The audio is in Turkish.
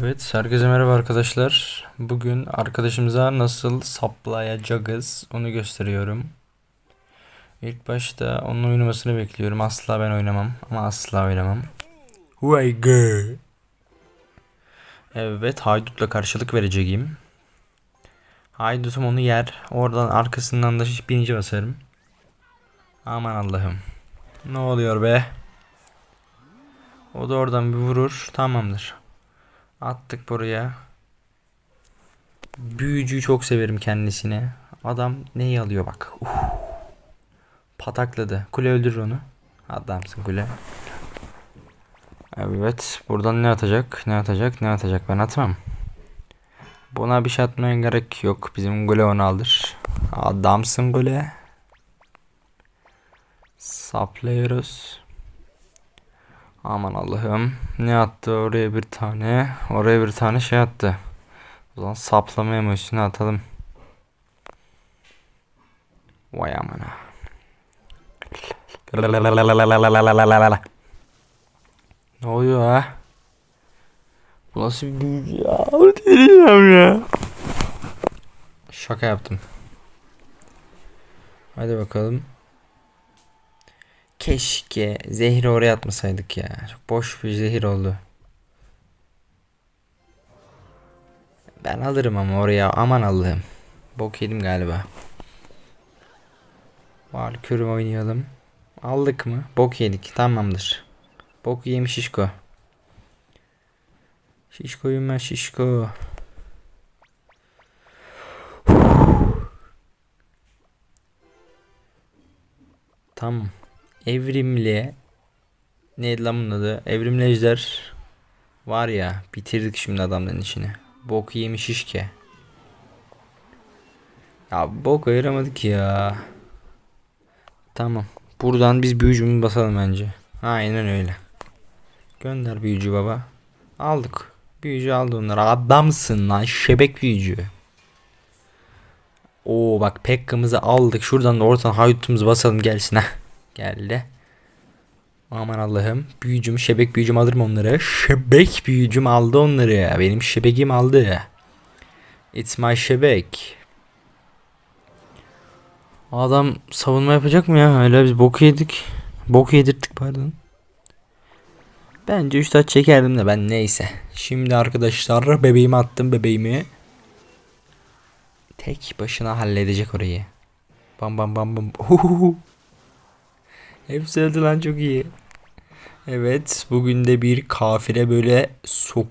Evet, herkese merhaba arkadaşlar. Bugün arkadaşımıza nasıl saplayacağız onu gösteriyorum. İlk başta onun oynamasını bekliyorum. Asla ben oynamam ama asla oynamam. Vay go. Evet, haydutla karşılık vereceğim. Haydutum onu yer. Oradan arkasından da birinci basarım. Aman Allah'ım. Ne oluyor be? O da oradan bir vurur. Tamamdır. Attık buraya. Büyücüyü çok severim kendisini. Adam neyi alıyor bak. Uf. Patakladı. Kule öldürür onu. Adamsın kule. Evet. Buradan ne atacak? Ne atacak? Ne atacak? Ben atmam. Buna bir şey atmaya gerek yok. Bizim kule onu alır. Adamsın kule. Saplıyoruz. Aman Allah'ım. Ne attı oraya bir tane. Oraya bir tane şey attı. O zaman saplamaya mı üstüne atalım. Vay amına. Ne oluyor ha? Bu nasıl bir büyücü ya? Delireceğim ya. Şaka yaptım. Hadi bakalım. Keşke zehri oraya atmasaydık ya. Çok boş bir zehir oldu. Ben alırım ama oraya aman Allah'ım. Bok yedim galiba. Valkür oynayalım. Aldık mı? Bok yedik. Tamamdır. Bok yemiş şişko. Şişkoyum ben şişko. Tamam. Evrimli neydi lan bunun adı? Evrimli ejder var ya bitirdik şimdi adamların işini. Bok yemiş işke. Ya bok ayıramadık ya. Tamam. Buradan biz büyücümü basalım bence. Aynen öyle. Gönder büyücü baba. Aldık. Büyücü aldı onları. Adamsın lan şebek büyücü. Oo bak Pekka'mızı aldık. Şuradan da ortadan haydutumuzu basalım gelsin ha. Geldi. Aman Allah'ım. Büyücüm, şebek büyücüm alır mı onları? Şebek büyücüm aldı onları. Benim şebekim aldı. It's my şebek. Adam savunma yapacak mı ya? Öyle biz boku yedik. Boku yedirttik pardon. Bence 3 taç çekerdim de ben neyse. Şimdi arkadaşlar bebeğimi attım bebeğimi. Tek başına halledecek orayı. Bam bam bam bam. Uhuhu. Hepsi öldü lan çok iyi. Evet bugün de bir kafire böyle sokuyor.